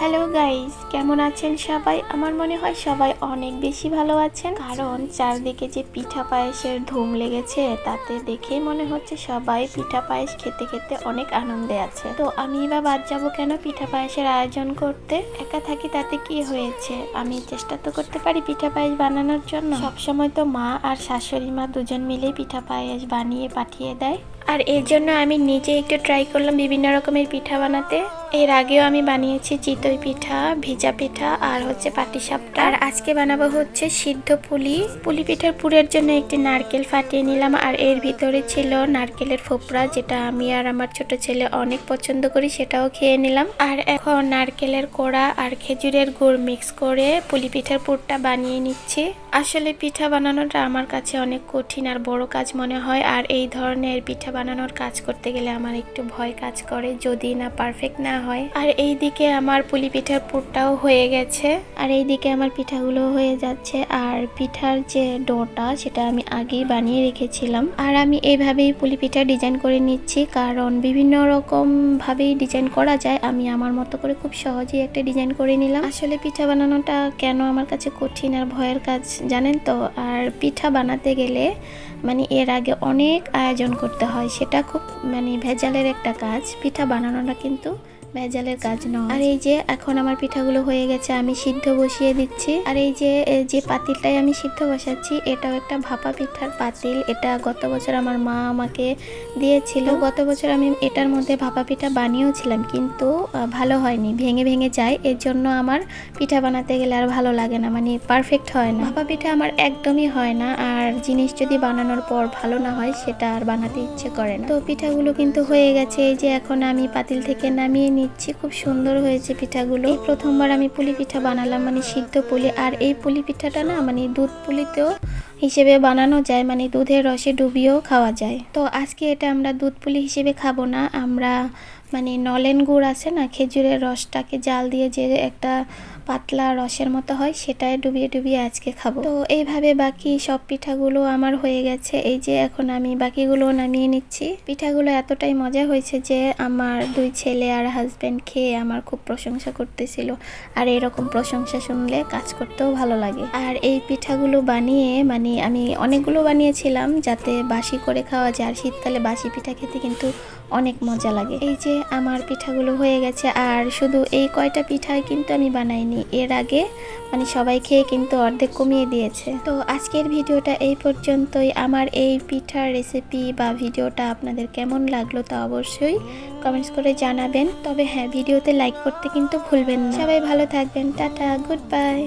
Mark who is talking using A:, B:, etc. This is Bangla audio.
A: হ্যালো গাইস কেমন আছেন সবাই? আমার মনে হয় সবাই অনেক বেশি ভালো আছেন। কারণ চারদিকে যে পিঠা পায়েসের ধুম লেগেছে, তাতে দেখেই মনে হচ্ছে সবাই পিঠা পায়েস খেতে খেতে অনেক আনন্দে আছে। তো আমি বা বাদ যাব কেন পিঠা পায়েসের আয়োজন করতে? একা থাকি তাতে কি হয়েছে? আমি চেষ্টা তো করতে পারি পিঠা পায়েস বানানোর জন্য। সবসময় তো মা আর শাশুড়ি মা দুজন মিলেই পিঠা পায়েস বানিয়ে পাঠিয়ে দেয়। আর এর জন্য আমি নিজে একটু ট্রাই করলাম বিভিন্ন রকমের পিঠা বানাতে। এর আগেও আমি বানিয়েছি চিতই পিঠা, ভিজা পিঠা আর হচ্ছে পাটিসাপটা আর আজকে বানাবো হচ্ছে সিদ্ধ পুলি। পুলি পিঠার পুরের জন্য একটি নারকেল ফাটিয়ে নিলাম আর এর ভিতরে ছিল নারকেলের ফোপড়া, যেটা আমি আর আমার ছোট ছেলে অনেক পছন্দ করি, সেটাও খেয়ে নিলাম। আর এখন নারকেলের কোড়া আর খেজুরের গুড় মিক্স করে পুলি পিঠার পুরটা বানিয়ে নিচ্ছি। আসলে পিঠা বানানোটা আমার কাছে অনেক কঠিন আর বড় কাজ মনে হয়, আর এই ধরনের পিঠা বানানোর কাজ করতে গেলে আমার একটু ভয় কাজ করে যদি না পারফেক্ট না হয়। আর এই দিকে আমার পুলি পিঠার পুরটাও হয়ে গেছে, আর এই দিকে আমার পিঠাগুলো হয়ে যাচ্ছে, আর পিঠার যে ডোটা সেটা আমি আগেই বানিয়ে রেখেছিলাম। আর আমি এইভাবেই পুলি পিঠা ডিজাইন করে নিচ্ছি, কারণ বিভিন্ন রকম ভাবেই ডিজাইন করা যায়, আমি আমার মতো করে খুব সহজেই একটা ডিজাইন করে নিলাম। আসলে পিঠা বানানোটা কেন আমার কাছে কঠিন আর ভয়ের কাজ জানেন তো? আর পিঠা বানাতে গেলে মানে এর আগে অনেক আয়োজন করতে হয়। সেটা খুব মানে ভেজালের একটা কাজ। পিঠা বানানোটা কিন্তু ভেজালের কাজ নয়। আর এই যে এখন আমার পিঠাগুলো হয়ে গেছে আমি সিদ্ধ বসিয়ে দিচ্ছি। আর এই যে যে পাতিলটাই আমি সিদ্ধ বসাচ্ছি এটাও একটা ভাপা পিঠার পাতিল। এটা গত বছর আমার মা আমাকে দিয়েছিল। গত বছর আমি এটার মধ্যে ভাপা পিঠা বানিয়েওছিলাম কিন্তু ভালো হয়নি। ভেঙে ভেঙে যায়। এর জন্য আমার পিঠা বানাতে গেলে আর ভালো লাগে না মানে পারফেক্ট হয় না। ভাপা পিঠা আমার একদমই হয় না আর জিনিস যদি বানানোর পর ভালো না হয় সেটা আর বানাতে ইচ্ছে করে না। তো পিঠাগুলো কিন্তু হয়ে গেছে। এই যে এখন আমি পাতিল থেকে নামিয়ে নিচ্ছি, খুব সুন্দর হয়েছে পিঠাগুলো। প্রথমবার আমি পুলি পিঠা বানালাম মানে সিদ্ধ পুলি। আর এই পুলি পিঠাটা না মানে দুধ পুলিতেও হিসেবে বানানো যায় মানে দুধের রসে ডুবিয়েও খাওয়া যায়। তো আজকে এটা আমরা দুধ পুলি হিসেবে খাব না, আমরা মানে নলেন গুড় আছে না, খেজুরের রসটাকে জাল দিয়ে যে একটা পাতলা রসের মতো হয় সেটাই ডুবিয়ে ডুবিয়ে আজকে খাব। তো এইভাবে বাকি সব পিঠাগুলো আমার হয়ে গেছে। এই যে এখন আমি বাকিগুলো নামিয়ে নিচ্ছি। পিঠাগুলো এতটাই মজা হয়েছে যে আমার দুই ছেলে আর হাজব্যান্ড খেয়ে আমার খুব প্রশংসা করতেছিল। আর এরকম প্রশংসা শুনলে কাজ করতেও ভালো লাগে। আর এই পিঠাগুলো বানিয়ে মানে আমি অনেকগুলো বানিয়েছিলাম যাতে বাসি করে খাওয়া যায়। আর শীতকালে বাসি পিঠা খেতে কিন্তু অনেক মজা লাগে। এই যে আমার পিঠাগুলো হয়ে গেছে। আর শুধু এই কয়টা পিঠাই কিন্তু আমি বানাইনি। এর আগে মানে সবাই খেয়ে কিন্তু অর্ধেক কমিয়ে দিয়েছে। তো আজকের ভিডিওটা এই পর্যন্তই। আমার এই পিঠার রেসিপি বা ভিডিওটা আপনাদের কেমন লাগল তা অবশ্যই কমেন্টস করে জানাবেন। তবে হ্যাঁ ভিডিওতে লাইক করতে কিন্তু ভুলবেন না। সবাই ভালো থাকবেন। Tata good bye